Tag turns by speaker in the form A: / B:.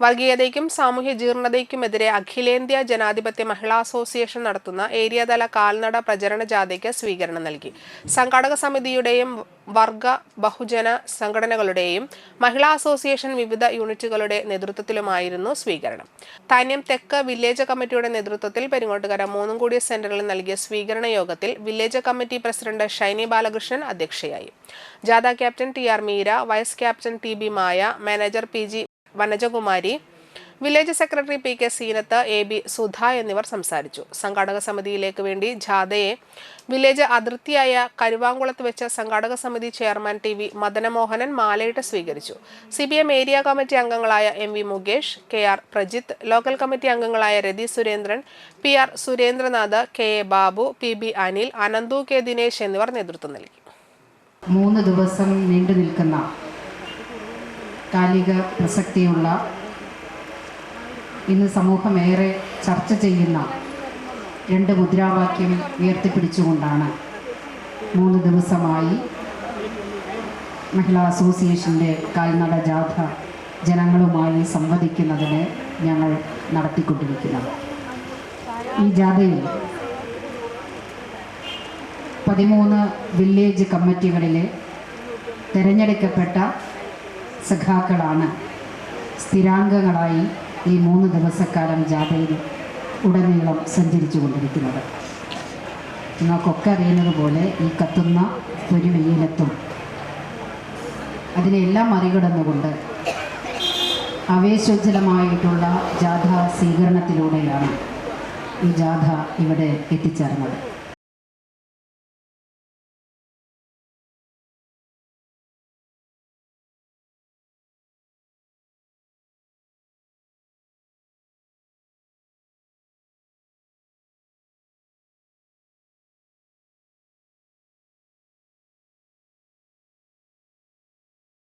A: വർഗീയതയ്ക്കും സാമൂഹ്യ ജീർണതയ്ക്കുമെതിരെ അഖിലേന്ത്യാ ജനാധിപത്യ മഹിളാ അസോസിയേഷൻ നടത്തുന്ന ഏരിയാതല കാൽനട പ്രചരണ ജാഥയ്ക്ക് സ്വീകരണം നൽകി. സംഘാടക സമിതിയുടെയും വർഗ ബഹുജന സംഘടനകളുടെയും മഹിളാ അസോസിയേഷൻ വിവിധ യൂണിറ്റുകളുടെ നേതൃത്വത്തിലുമായിരുന്നു സ്വീകരണം. താന്യം തെക്ക് വില്ലേജ് കമ്മിറ്റിയുടെ നേതൃത്വത്തിൽ പെരിങ്ങോട്ടുകര മൂന്നും കൂടിയ സെന്ററിൽ നൽകിയ സ്വീകരണ യോഗത്തിൽ village committee president Shiny Balakrishnan അധ്യക്ഷയായി. ജാഥ captain T R Meera vice captain T B Maya manager P G Vanajakumari village secretary P K Seenath A B Sudha എന്നിവർ സംസാരിച്ചു. സംഘാടക സമിതിയിലേക്ക് വേണ്ടി ജാഥയെ വില്ലേജ് അതിർത്തിയായ കരുവാങ്കുളത്ത് വെച്ച സംഘാടക സമിതി ചെയർമാൻ ടി വി മദനമോഹനൻ മാലയിട്ട് സ്വീകരിച്ചു. C P M area committee അംഗങ്ങളായ M V Mukesh K R Prajith local committee അംഗങ്ങളായ Rathi Surendran P R Surendranath K A Babu P B Anil Ananthu K Dinesh എന്നിവർ നേതൃത്വം നൽകി.
B: മൂന്ന് ദിവസം നീണ്ടു നിൽക്കുന്ന കാലിക പ്രസക്തിയുള്ള ഇന്ന് സമൂഹമേറെ ചർച്ച ചെയ്യുന്ന രണ്ട് മുദ്രാവാക്യം ഉയർത്തിപ്പിടിച്ചുകൊണ്ടാണ് മൂന്ന് ദിവസമായി മഹിളാ അസോസിയേഷന്റെ കാൽനട ജാഥ ജനങ്ങളുമായി സംവദിക്കുന്നതിന് ഞങ്ങൾ നടത്തിക്കൊണ്ടിരിക്കുന്നത്. ഈ ജാഥയിൽ പതിമൂന്ന് വില്ലേജ് കമ്മിറ്റികളിലെ തിരഞ്ഞെടുക്കപ്പെട്ട സഖാക്കളാണ്. സ്ഥിരാംഗങ്ങളായി ഈ മൂന്ന് ദിവസക്കാലം ജാഥയിൽ ഉടനീളം സഞ്ചരിച്ചു കൊണ്ടിരിക്കുന്നത് നിങ്ങൾക്കൊക്കെ അറിയുന്നത് പോലെ ഈ കത്തുന്ന ഒരു വെയിലത്തും അതിനെല്ലാം മറികടന്നുകൊണ്ട് ആവേശോജ്ജലമായിട്ടുള്ള ജാഥ സ്വീകരണത്തിലൂടെയാണ് ഈ ജാഥ ഇവിടെ എത്തിച്ചേർന്നത്.